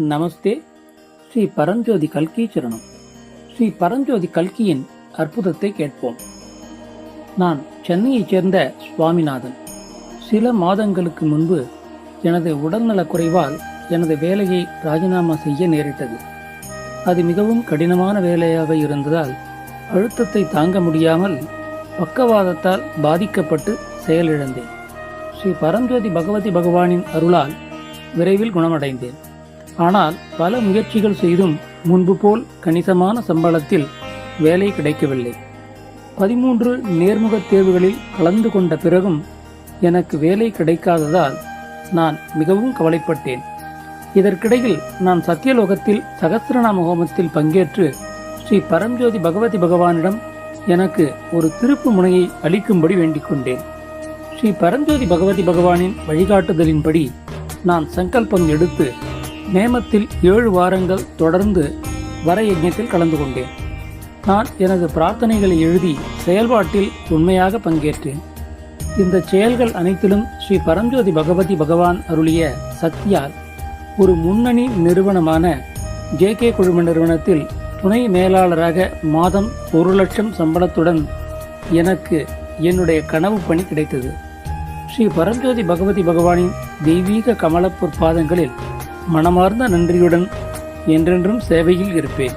நமஸ்தே. ஸ்ரீ பரஞ்சோதி கல்கி சரணம். ஸ்ரீ பரஞ்சோதி கல்கியின் அற்புதத்தை கேட்போம். நான் சென்னையைச் சேர்ந்த சுவாமிநாதன். சில மாதங்களுக்கு முன்பு எனது உடல்நலக் குறைவால் எனது வேலையை ராஜினாமா செய்ய நேரிட்டது. அது மிகவும் கடினமான வேலையாக இருந்ததால் அழுத்தத்தை தாங்க முடியாமல் பக்கவாதத்தால் பாதிக்கப்பட்டு செயலிழந்தேன். ஸ்ரீ பரஞ்சோதி பகவதி பகவானின் அருளால் விரைவில் குணமடைந்தேன். ஆனால் பல முயற்சிகள் செய்தும் முன்பு போல் கணிசமான சம்பளத்தில் வேலை கிடைக்கவில்லை. பதிமூன்று நேர்முகத் தேர்வுகளில் கலந்து கொண்ட பிறகும் எனக்கு வேலை கிடைக்காததால் நான் மிகவும் கவலைப்பட்டேன். இதற்கிடையில் நான் சத்தியலோகத்தில் சகசிரநாம ஹோமத்தில் பங்கேற்று ஸ்ரீ பரஞ்சோதி பகவதி பகவானிடம் எனக்கு ஒரு திருப்பு முனையை அளிக்கும்படி வேண்டிக் கொண்டேன். ஸ்ரீ பரஞ்சோதி பகவதி பகவானின் வழிகாட்டுதலின்படி நான் சங்கல்பம் எடுத்து நேமத்தில் ஏழு வாரங்கள் தொடர்ந்து வர யஜ்ஞத்தில் கலந்து கொண்டேன். நான் எனது பிரார்த்தனைகளை எழுதி செயல்பாட்டில் உண்மையாக பங்கேற்றேன். இந்த செயல்கள் அனைத்திலும் ஸ்ரீ பரஞ்சோதி பகவதி பகவான் அருளிய சத்யால் ஒரு முன்னணி நிறுவனமான ஜே கே குழும நிறுவனத்தில் துணை மேலாளராக மாதம் ஒரு லட்சம் சம்பளத்துடன் எனக்கு என்னுடைய கனவு பணி கிடைத்தது. ஸ்ரீ பரஞ்சோதி பகவதி பகவானின் தெய்வீக கமலப்பொற் பாதங்களில் மனமார்ந்த நன்றியுடன் என்றென்றும் சேவையில் இருப்பேன்.